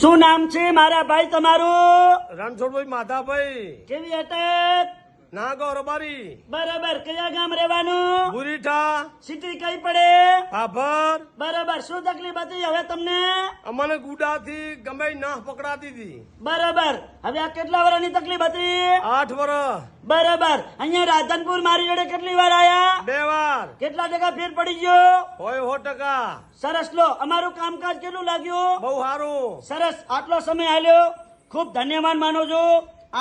શું નામ છે મારા ભાઈ તમારું? રણછોડભાઈ માધાભાઈ. કેવી અટક રબારી. બરાબર કયા ગામ રહેવાનું? બુરીઠા. સિટી કઈ પડે? આભાર. બરાબર શું તકલીફ હતી હવે તમને? અમને ગુડાથી ગમે ના પકડાતી હતી. બરાબર હવે આ કેટલા વર્ષની તકલીફ હતી? આઠ વર્ષ બરાબર અહીંયા રાધનપુર મારી જોડે કેટલી વાર આયા? બે વાર કેટલા ટકા ફેર પડી ગયો? હોય હો ટકા. સરસ લો અમારું કામકાજ કેટલું લાગ્યું? બહુ સારું. સરસ આટલો સમય આલ્યો. ખૂબ ધન્યવાદ માનું છો.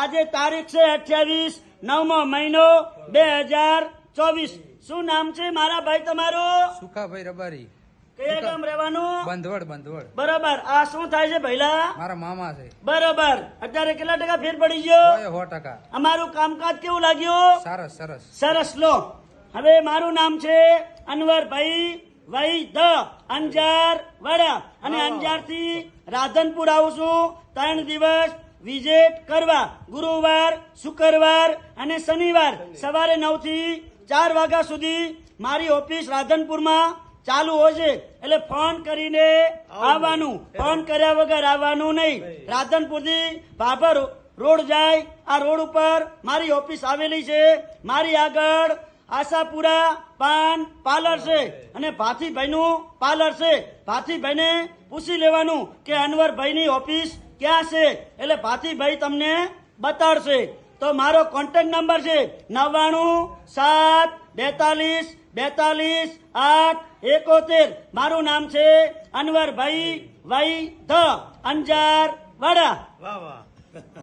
આજે તારીખ છે અઠ્યાવીસ નવમો મહિનો બે હજાર ચોવીસ. શું નામ છે મારા ભાઈ તમારું? સુખાભાઈ રબારી. કયા ગામ રહેવાનું? બંધવડ બંધવડ. બરોબર. આ શું થાય છે પહેલા મારા મામા છે. બરોબર. અત્યારે કેટલા ટકા ફેર પડી ગયો? સો ટકા. અમારું કામકાજ કેવું લાગ્યું? સરસ સરસ. સરસ લો. હવે મારું નામ છે અનવરભાઈ વૈ ધ અંજાર વડા. અને અંજારથી રાધનપુર આવું છું. ત્રણ દિવસ વિઝિટ કરવા. ગુરુવાર શુક્રવાર અને શનિવાર સવારે નવથી ચાર વાગ્યા સુધી મારી ઓફિસ રાધનપુરમાં ચાલુ હોય છે એટલે ફોન કરીને આવવાનું. ફોન કર્યા વગર આવવાનું નહીં. રાધનપુરથી ભાભર રોડ જાય. આ રોડ ઉપર મારી ઓફિસ આવેલી છે. મારી આગળ આશાપુરા પાન પાર્લર છે. અને ભાથીભાઈનું પાર્લર છે. ભાથીભાઈને પૂછી લેવાનું કે અનવરભાઈની ઓફિસ ક્યાં છે? એટલે ભાથીભાઈ તમને બતાડશે. તો મારો કોન્ટેક્ટ નંબર છે નવ્વાણું સાત બેતાલીસ બેતાલીસ આઠ એકોતેર. મારું નામ છે અનવરભાઈ વૈ ધ અંજાર વાડા વાહ વાહ.